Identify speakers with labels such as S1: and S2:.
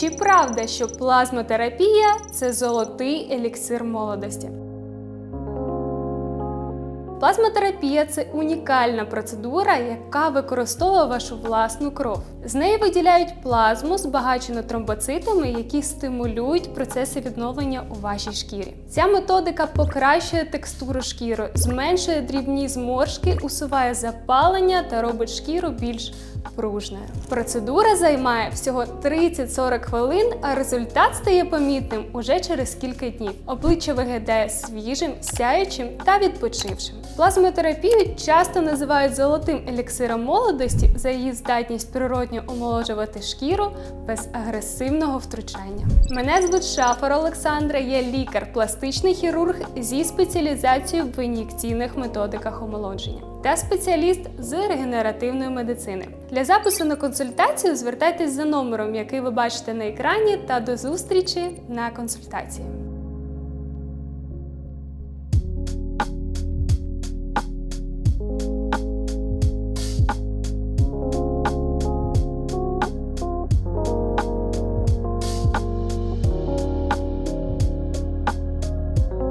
S1: Чи правда, що плазмотерапія це золотий еліксир молодості? Плазмотерапія це унікальна процедура, яка використовує вашу власну кров. З неї виділяють плазму, збагачену тромбоцитами, які стимулюють процеси відновлення у вашій шкірі. Ця методика покращує текстуру шкіри, зменшує дрібні зморшки, усуває запалення та робить шкіру більш пружною. Процедура займає всього 30-40 хвилин, а результат стає помітним уже через кілька днів. Обличчя виглядає свіжим, сяючим та відпочившим. Плазмотерапію часто називають золотим еліксиром молодості за її здатність природньо омоложувати шкіру без агресивного втручання. Мене звуть Шафар Олександра, я лікар, пластичний хірург зі спеціалізацією в ін'єкційних методиках омолодження та спеціаліст з регенеративної медицини. Для запису на консультацію звертайтесь за номером, який ви бачите на екрані, та до зустрічі на консультації.